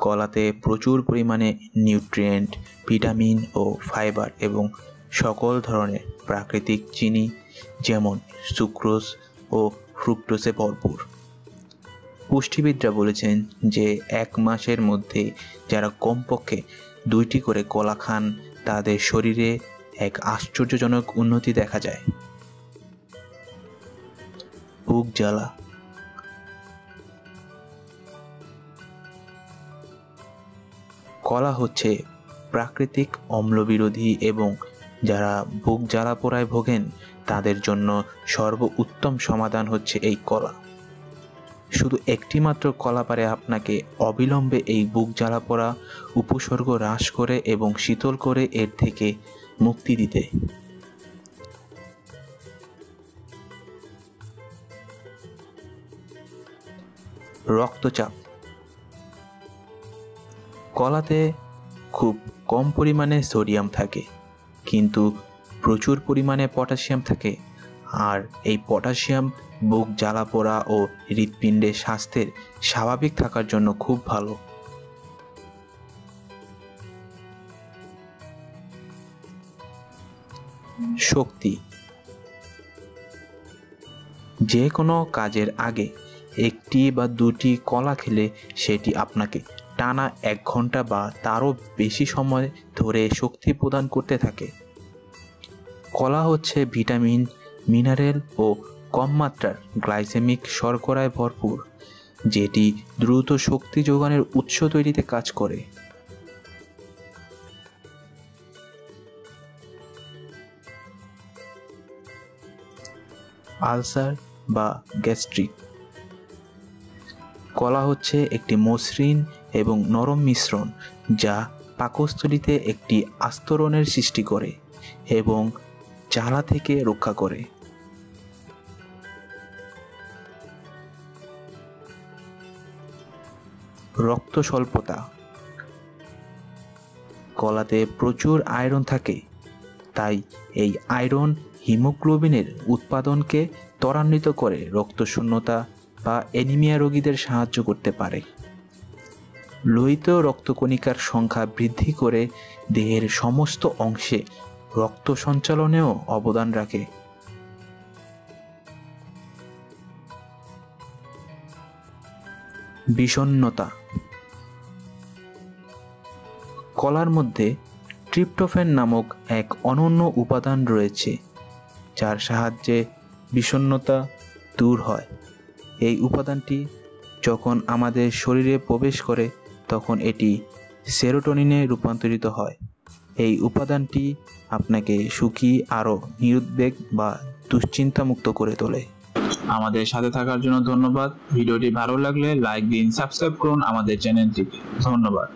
কলাতে প্রচুর পরিমাণে নিউট্রিয়েন্ট, ভিটামিন ও ফাইবার এবং সকল ধরনের প্রাকৃতিক চিনি যেমন সুক্রোজ ও ফ্রুক্টোসে ভরপুর। পুষ্টিবিদরা বলেছেন যে এক মাসের মধ্যে যারা কমপক্ষে দুইটি করে কলা খান, তাদের শরীরে এক আশ্চর্যজনক উন্নতি দেখা যায়। বুক জ্বালা কলা হচ্ছে প্রাকৃতিক অম্লবিরোধী এবং যারা বুক জ্বালা পোড়ায় ভোগেন, তাদের জন্য সর্ব উত্তম সমাধান হচ্ছে এই কলা। শুধু একটি মাত্র কলা পারে আপনাকে অবিলম্বে এই বুক জ্বালা পোড়া উপসর্গ হ্রাস করে এবং শীতল করে এর থেকে মুক্তি দিতে। রক্তচাপ কলাতে খুব কম পরিমাণে সোডিয়াম থাকে, কিন্তু প্রচুর পরিমাণে পটাশিয়াম থাকে। আর এই পটাশিয়াম, বুক জ্বালা পোড়া ও হৃৎপিণ্ডের স্বাস্থ্যের স্বাভাবিক থাকার জন্য খুব ভালো। শক্তি। যে কোনো কাজের আগে একটি বা দুটি কলা খেলে সেটি আপনাকে টানা এক ঘণ্টা বা তারও বেশি সময় ধরে শক্তি প্রদান করতে থাকে। কলা হচ্ছে ভিটামিন, মিনারেল ও কম মাত্রার গ্লাইসেমিক শর্করায় ভরপুর, যেটি দ্রুত শক্তি যোগানের উৎস তৈরিতে কাজ করে। আলসার বা গ্যাস্ট্রিক। কলা হচ্ছে একটি মসৃণ এবং নরম মিশ্রণ যা পাকস্থলিতে একটি আস্তরণের সৃষ্টি করে এবং জ্বালা থেকে রক্ষা করে। রক্ত স্বল্পতা কলাতে প্রচুর আয়রন থাকে, তাই এই আয়রন হিমোগ্লোবিনের উৎপাদনকে ত্বরান্বিত করে রক্তশূন্যতা বা অ্যানিমিয়া রোগীদের সাহায্য করতে পারে। লোহিত রক্তকণিকার সংখ্যা বৃদ্ধি করে দেহের সমস্ত অংশে রক্ত সঞ্চালনেও অবদান রাখে। বিষণ্নতা কলার মধ্যে ট্রিপ্টোফ্যান নামক এক অনন্য উপাদান রয়েছে, যার সাহায্যে বিষণ্নতা দূর হয়। এই উপাদানটি যখন আমাদের শরীরে প্রবেশ করে তখন এটি সেরোটোনিনে রূপান্তরিত হয়। এই উপাদানটি আপনাকে সুখী, আরও নিরুদ্বেগ বা দুশ্চিন্তামুক্ত করে তোলে। আমাদের সাথে থাকার জন্য ধন্যবাদ। ভিডিওটি ভালো লাগলে লাইক দিন, সাবস্ক্রাইব করুন আমাদের চ্যানেলটিকে। ধন্যবাদ।